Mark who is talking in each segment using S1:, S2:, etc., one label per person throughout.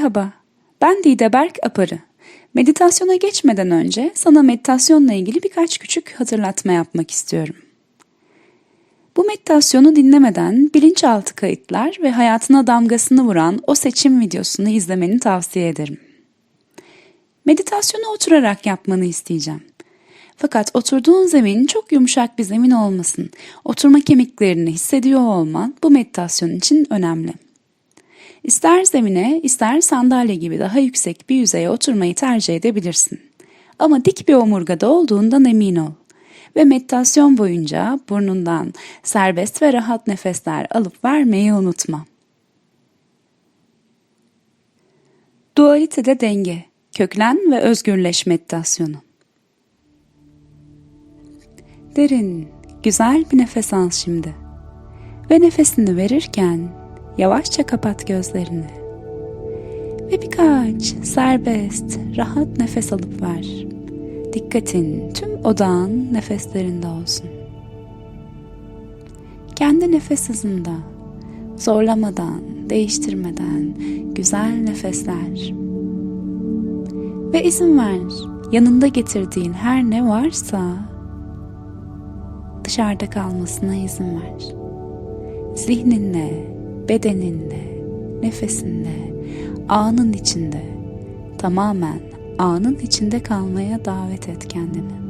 S1: Merhaba, ben Dide Berk Aparı. Meditasyona geçmeden önce sana meditasyonla ilgili birkaç küçük hatırlatma yapmak istiyorum. Bu meditasyonu dinlemeden bilinçaltı kayıtlar ve hayatına damgasını vuran o seçim videosunu izlemeni tavsiye ederim. Meditasyonu oturarak yapmanı isteyeceğim. Fakat oturduğun zemin çok yumuşak bir zemin olmasın. Oturma kemiklerini hissediyor olman bu meditasyon için önemli. İster zemine, ister sandalye gibi daha yüksek bir yüzeye oturmayı tercih edebilirsin. Ama dik bir omurgada olduğundan emin ol. Ve meditasyon boyunca burnundan serbest ve rahat nefesler alıp vermeyi unutma. Dualitede denge, köklen ve özgürleş meditasyonu. Derin, güzel bir nefes al şimdi. Ve nefesini verirken yavaşça kapat gözlerini. Ve birkaç serbest, rahat nefes alıp ver. Dikkatin tüm odağın nefeslerinde olsun. Kendi nefes hızında, zorlamadan, değiştirmeden güzel nefesler. Ve izin ver, yanında getirdiğin her ne varsa dışarıda kalmasına izin ver. Zihninle, bedeninle, nefesinle, anın içinde, tamamen anın içinde kalmaya davet et kendini.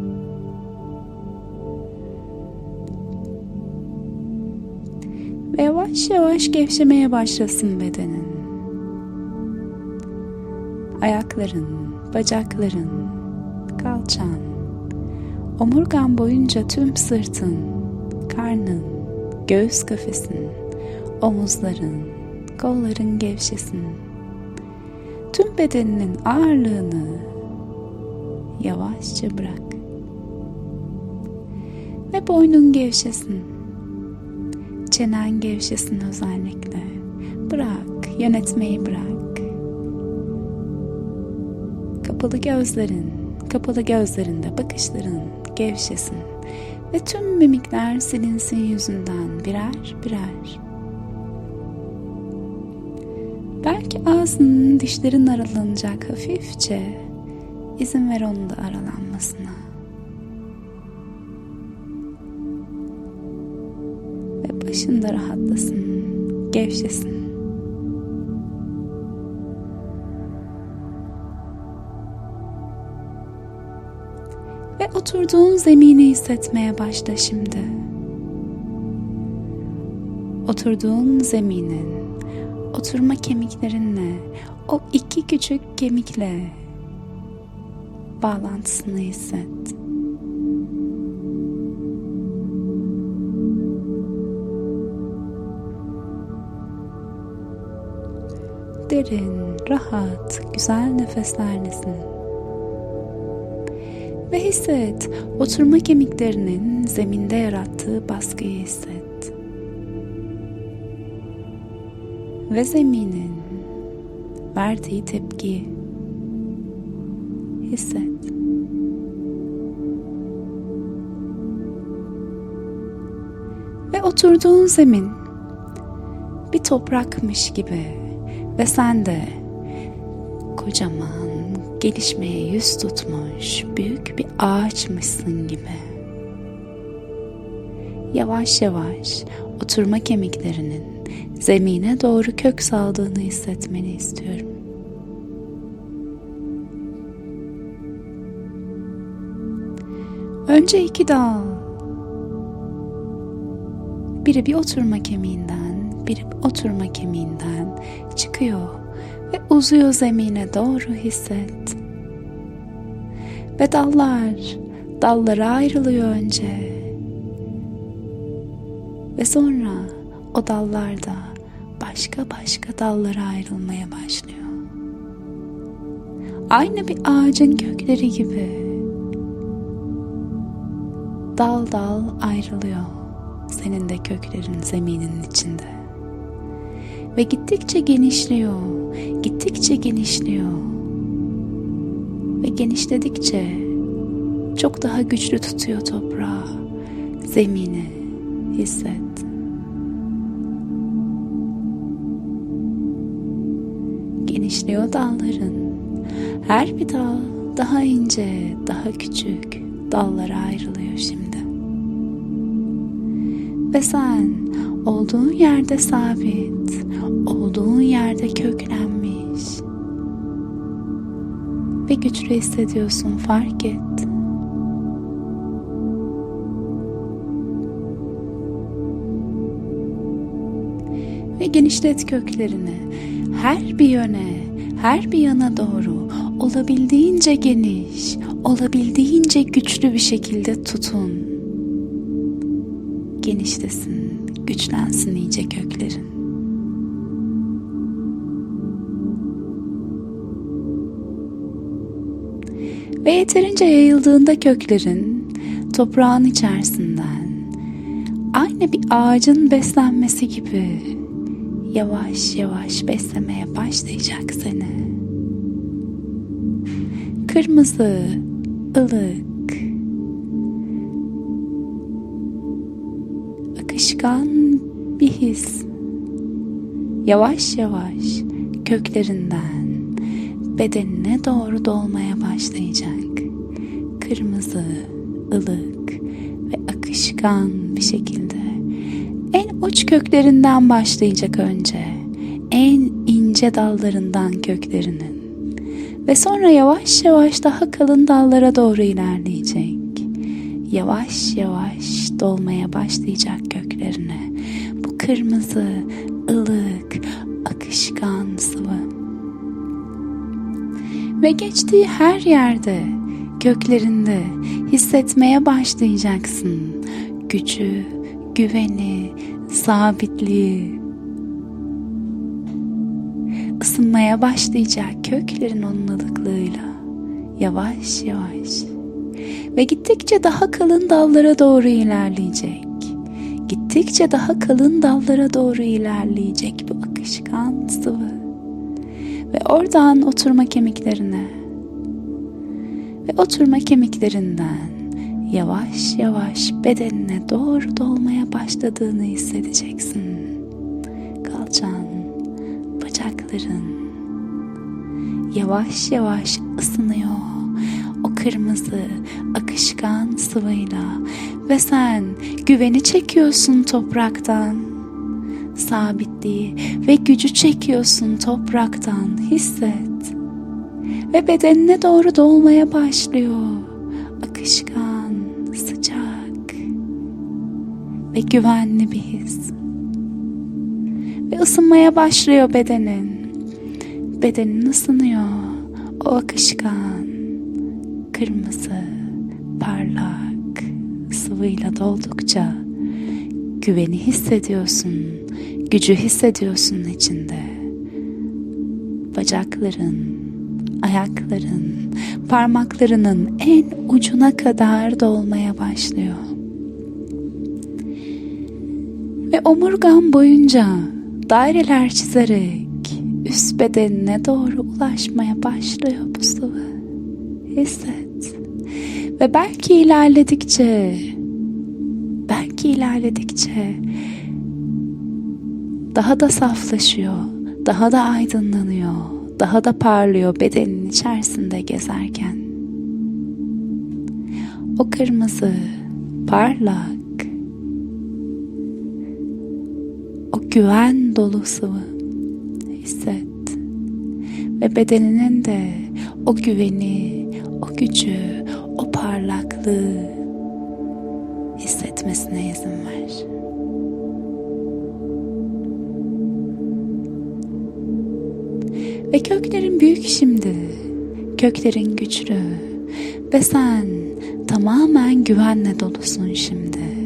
S1: Ve yavaş yavaş gevşemeye başlasın bedenin. Ayakların, bacakların, kalçan, omurgan boyunca tüm sırtın, karnın, göğüs kafesin, omuzların, kolların gevşesin. Tüm bedeninin ağırlığını yavaşça bırak. Ve boynun gevşesin. Çenen gevşesin özellikle. Bırak, yönetmeyi bırak. Kapalı gözlerin, kapalı gözlerinde bakışların gevşesin ve tüm mimikler silinsin yüzünden birer birer. Belki ağzının dişlerin aralanacak hafifçe izin ver onun da aralanmasına. Ve başın da rahatlasın, gevşesin. Ve oturduğun zemini hissetmeye başla şimdi. Oturduğun zeminin oturma kemiklerinle o iki küçük kemikle bağlantısını hisset. Derin, rahat, güzel nefeslerlesin. Ve hisset, oturma kemiklerinin zeminde yarattığı baskıyı hisset. Ve zeminin verdiği tepki hisset. Ve oturduğun zemin bir toprakmış gibi ve sen de kocaman gelişmeye yüz tutmuş büyük bir ağaçmışsın gibi. Yavaş yavaş oturma kemiklerinin zemine doğru kök saldığını hissetmeni istiyorum. Önce iki dal. Biri bir oturma kemiğinden, biri bir oturma kemiğinden çıkıyor ve uzuyor zemine doğru hisset. Ve dallar, dallara ayrılıyor önce. Ve sonra o dallarda başka başka dallara ayrılmaya başlıyor. Aynı bir ağacın kökleri gibi dal dal ayrılıyor senin de köklerin zeminin içinde. Ve gittikçe genişliyor, gittikçe genişliyor. Ve genişledikçe çok daha güçlü tutuyor toprağı, zemini hisset. Genişliyor dalların. Her bir dal daha ince, daha küçük dallara ayrılıyor şimdi. Ve sen olduğun yerde sabit, olduğun yerde köklenmiş ve güçlü hissediyorsun fark et. Ve genişlet köklerini her bir yöne, her bir yana doğru olabildiğince geniş, olabildiğince güçlü bir şekilde tutun. Genişlesin, güçlensin iyice köklerin. Ve yeterince yayıldığında köklerin toprağın içerisinden aynı bir ağacın beslenmesi gibi yavaş yavaş beslemeye başlayacak seni. Kırmızı, ılık, akışkan bir his yavaş yavaş köklerinden bedenine doğru dolmaya başlayacak. Kırmızı, ılık ve akışkan bir şekilde uç köklerinden başlayacak önce. En ince dallarından köklerinin. Ve sonra yavaş yavaş daha kalın dallara doğru ilerleyecek. Yavaş yavaş dolmaya başlayacak köklerine. Bu kırmızı, ılık, akışkan sıvı. Ve geçtiği her yerde, köklerinde hissetmeye başlayacaksın. Gücü, güveni, sabitliği. Isınmaya başlayacak köklerin onun. Yavaş yavaş. Ve gittikçe daha kalın dallara doğru ilerleyecek. Gittikçe daha kalın dallara doğru ilerleyecek bu akışkan sıvı. Ve oradan oturma kemiklerine. Ve oturma kemiklerinden yavaş yavaş bedenine doğru dolmaya başladığını hissedeceksin. Kalçan, bacakların yavaş yavaş ısınıyor o kırmızı akışkan sıvıyla ve sen güveni çekiyorsun topraktan. Sabitliği ve gücü çekiyorsun topraktan hisset. Ve bedenine doğru dolmaya başlıyor. Akışkan, ve güvenli bir his. Ve ısınmaya başlıyor bedenin. Bedenin ısınıyor. O akışkan, kırmızı, parlak sıvıyla doldukça güveni hissediyorsun, gücü hissediyorsun içinde. Bacakların, ayakların, parmaklarının en ucuna kadar dolmaya başlıyor. Ve omurgan boyunca daireler çizerek üst bedenine doğru ulaşmaya başlıyor bu sıvı. Hisset. Ve belki ilerledikçe belki ilerledikçe daha da saflaşıyor, daha da aydınlanıyor, daha da parlıyor bedenin içerisinde gezerken. O kırmızı, parlak, güven dolu sıvı hisset. Ve bedeninin de o güveni, o gücü, o parlaklığı hissetmesine izin ver. Ve köklerin büyük şimdi. Köklerin güçlü. Ve sen tamamen güvenle dolusun şimdi.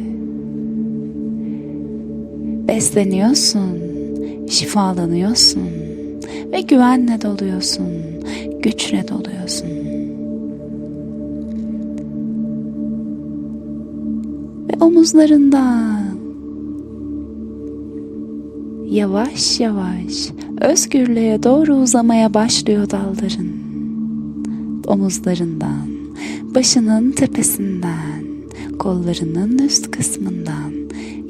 S1: Besleniyorsun, şifalanıyorsun ve güvenle doluyorsun, güçle doluyorsun. Ve omuzlarından yavaş yavaş özgürlüğe doğru uzamaya başlıyor dalların. Omuzlarından, başının tepesinden, kollarının üst kısmından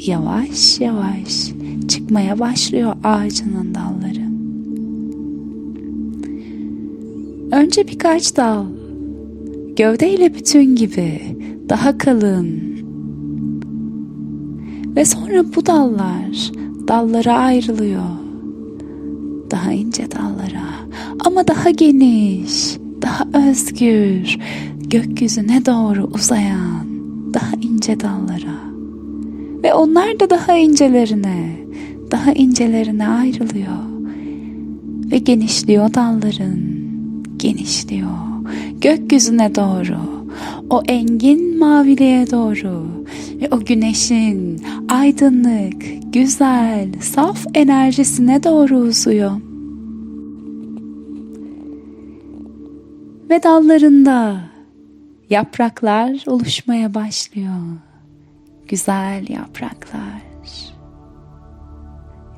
S1: yavaş yavaş çıkmaya başlıyor ağacının dalları. Önce birkaç dal, gövdeyle bütün gibi, daha kalın. Ve sonra bu dallar dallara ayrılıyor. Daha ince dallara ama daha geniş, daha özgür, gökyüzüne doğru uzayan daha ince dallara. Ve onlar da daha incelerine, daha incelerine ayrılıyor. Ve genişliyor dalların, genişliyor gökyüzüne doğru, o engin maviliğe doğru ve o güneşin aydınlık, güzel, saf enerjisine doğru uzuyor. Ve dallarında yapraklar oluşmaya başlıyor. Güzel yapraklar.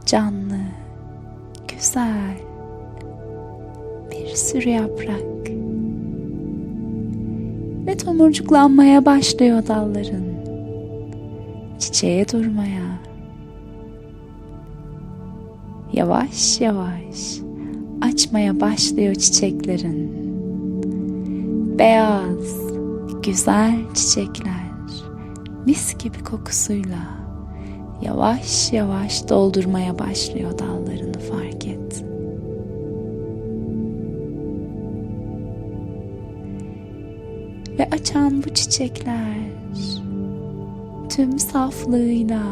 S1: Canlı, güzel bir sürü yaprak. Ve tomurcuklanmaya başlıyor dalların. Çiçeğe durmaya. Yavaş yavaş açmaya başlıyor çiçeklerin. Beyaz, güzel çiçekler mis gibi kokusuyla yavaş yavaş doldurmaya başlıyor dallarını fark et. Ve açan bu çiçekler tüm saflığıyla,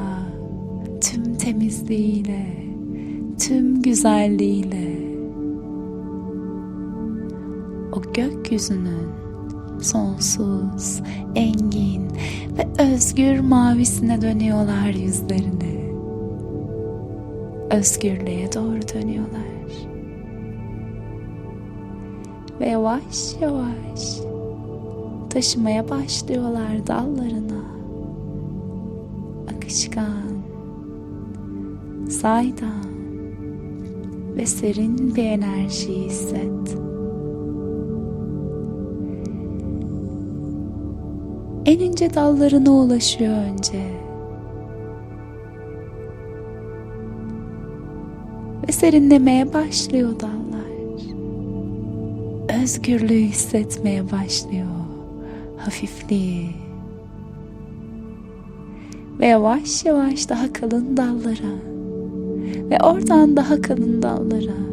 S1: tüm temizliğiyle, tüm güzelliğiyle o gökyüzünün sonsuz, engin ve özgür mavisine dönüyorlar yüzlerini. Özgürlüğe doğru dönüyorlar. Ve yavaş yavaş taşımaya başlıyorlar dallarına. Akışkan, saydam ve serin bir enerji hisset. En ince dallarına ulaşıyor önce. Ve serinlemeye başlıyor dallar. Özgürlüğü hissetmeye başlıyor. Hafifliği. Ve yavaş yavaş daha kalın dallara. Ve oradan daha kalın dallara.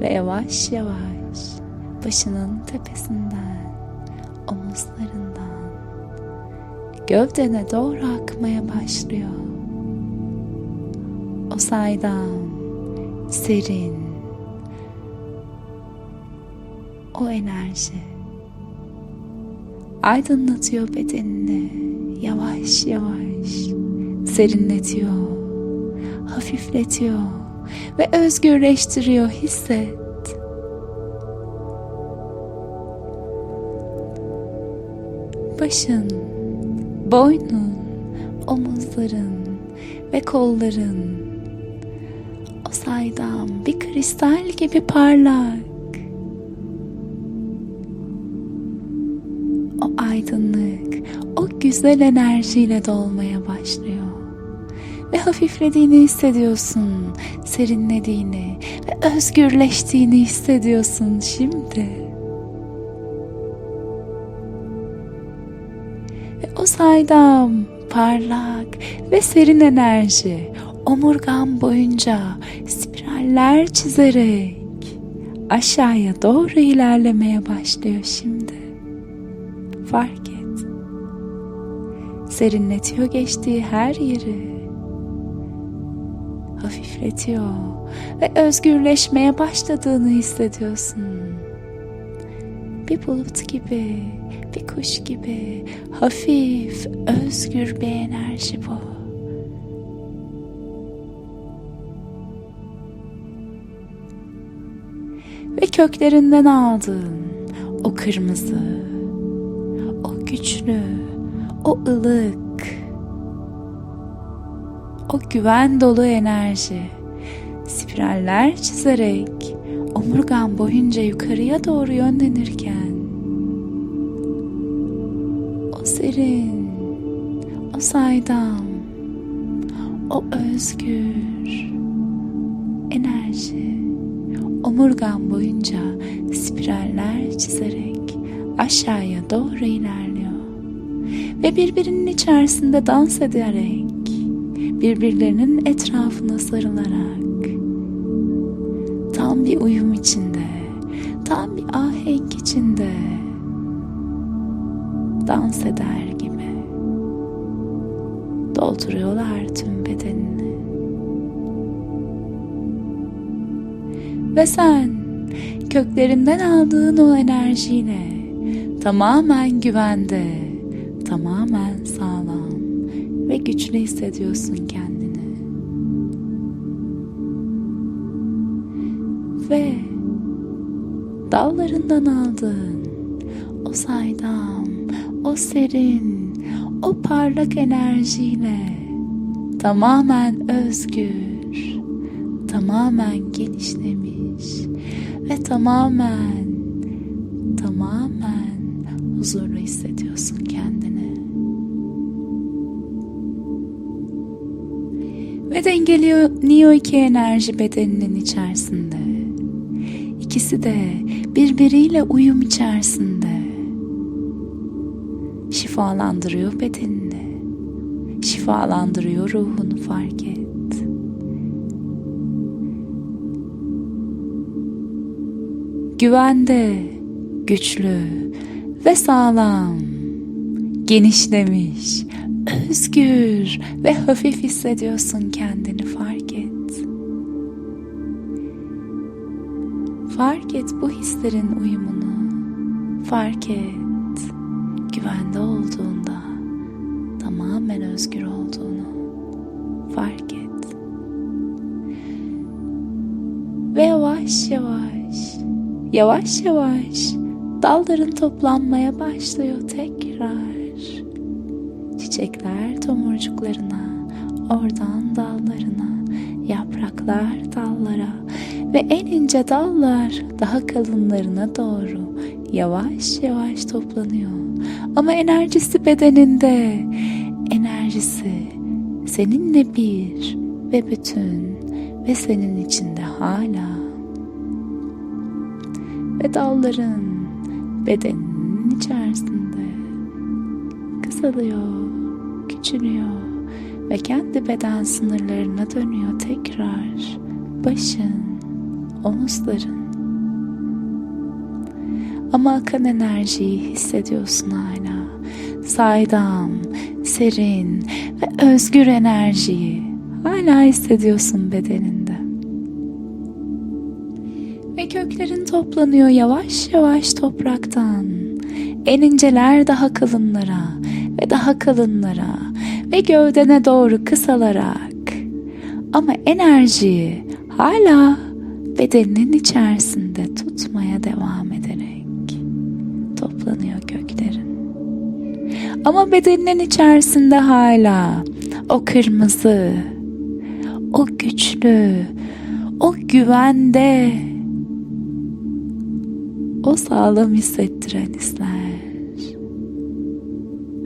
S1: Ve yavaş yavaş başının tepesinden gövdene doğru akmaya başlıyor. O saydam, serin, o enerji aydınlatıyor bedenini yavaş yavaş serinletiyor, hafifletiyor ve özgürleştiriyor hisset. başın, boynun, omuzların ve kolların o saydam bir kristal gibi parlak. O aydınlık, o güzel enerjiyle dolmaya başlıyor. Ve hafiflediğini hissediyorsun, serinlediğini ve özgürleştiğini hissediyorsun şimdi. O saydam, parlak ve serin enerji omurgan boyunca spiraller çizerek aşağıya doğru ilerlemeye başlıyor şimdi. Fark et. Serinletiyor geçtiği her yeri. Hafifletiyor ve özgürleşmeye başladığını hissediyorsun. Bir bulut gibi bir kuş gibi hafif, özgür bir enerji bu. Ve köklerinden aldığın o kırmızı, o güçlü, o ılık, o güven dolu enerji spiraller çizerek omurgan boyunca yukarıya doğru yönlenirken serin, o saydam, o özgür enerji. Omurgan boyunca spiraller çizerek aşağıya doğru ilerliyor. Ve birbirinin içerisinde dans ederek, birbirlerinin etrafına sarılarak, tam bir uyum içinde, tam bir ahenk içinde dans eder gibi dolduruyorlar tüm bedenini. Ve sen köklerinden aldığın o enerjiyle tamamen güvende, tamamen sağlam ve güçlü hissediyorsun kendini. Ve dallarından aldığın o saydam, o serin, o parlak enerjiyle tamamen özgür, tamamen genişlemiş ve tamamen tamamen huzurlu hissediyorsun kendini. Ve dengeliyor iki enerji bedeninin içerisinde. İkisi de birbiriyle uyum içerisinde. Şifalandırıyor bedenini. Şifalandırıyor ruhunu fark et. Güvende, güçlü ve sağlam, genişlemiş, özgür ve hafif hissediyorsun kendini fark et. Fark et bu hislerin uyumunu. Fark et güvende olduğunda tamamen özgür olduğunu fark et. Ve yavaş yavaş, yavaş yavaş dalların toplanmaya başlıyor tekrar. Çiçekler tomurcuklarına, oradan dallarına, yapraklar dallara ve en ince dallar daha kalınlarına doğru yavaş yavaş toplanıyor. Ama enerjisi bedeninde, enerjisi seninle bir ve bütün ve senin içinde hala. Ve dalların bedeninin içerisinde kısalıyor, küçülüyor ve kendi beden sınırlarına dönüyor tekrar. Başın, omuzların. Ama akan enerjiyi hissediyorsun hala. Saydam, serin ve özgür enerjiyi hala hissediyorsun bedeninde. Ve köklerin toplanıyor yavaş yavaş topraktan. En inceler daha kalınlara ve daha kalınlara ve gövdene doğru kısalarak. Ama enerjiyi hala bedeninin içerisinde tutmaya devam ederek toplanıyor köklerin. Ama bedeninin içerisinde hala o kırmızı, o güçlü, o güvende, o sağlam hissettiren hisler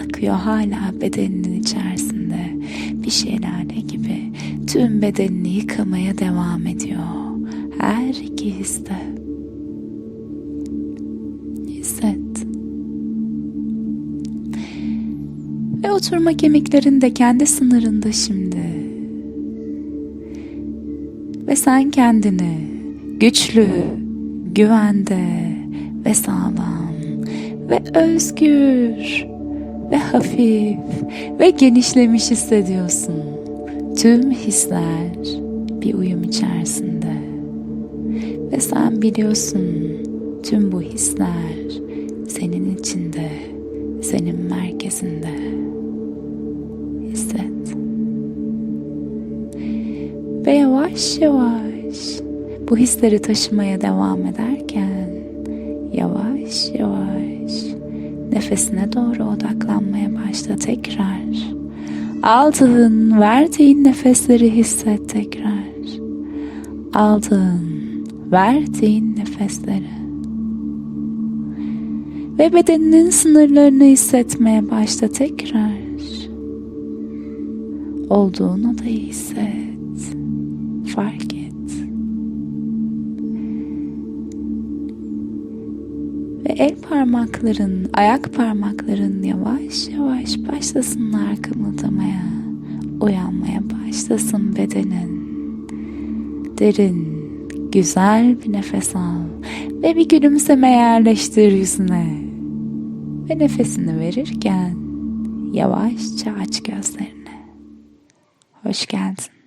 S1: akıyor hala bedeninin içerisinde bir şelale gibi tüm bedenini yıkamaya devam ediyor. Her iki histe. Oturma kemiklerin de kendi sınırında şimdi. Ve sen kendini güçlü, güvende ve sağlam ve özgür ve hafif ve genişlemiş hissediyorsun. Tüm hisler bir uyum içerisinde. Ve sen biliyorsun tüm bu hisler senin içinde, senin merkezinde. Ve yavaş yavaş bu hisleri taşımaya devam ederken yavaş yavaş nefesine doğru odaklanmaya başla tekrar. Aldığın, verdiğin nefesleri hisset tekrar. Aldığın, verdiğin nefesleri. Ve bedeninin sınırlarını hissetmeye başla tekrar. Olduğun odayı hisset. Fark et. ve el parmakların, ayak parmakların yavaş yavaş başlasınlar kımıldamaya. Uyanmaya başlasın bedenin. Derin, güzel bir nefes al ve bir gülümseme yerleştir yüzüne. Ve nefesini verirken yavaşça aç gözlerini. Hoş geldin.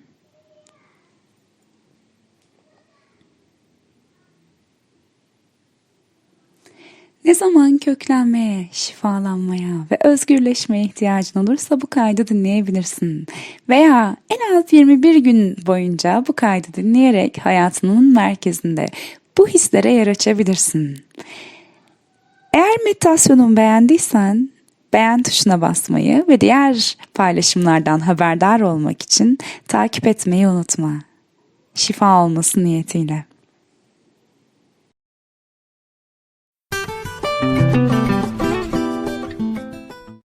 S1: Ne zaman köklenmeye, şifalanmaya ve özgürleşmeye ihtiyacın olursa bu kaydı dinleyebilirsin. Veya en az 21 gün boyunca bu kaydı dinleyerek hayatının merkezinde bu hislere yer açabilirsin. Eğer meditasyonumu beğendiysen beğen tuşuna basmayı ve diğer paylaşımlardan haberdar olmak için takip etmeyi unutma. Şifa olması niyetiyle.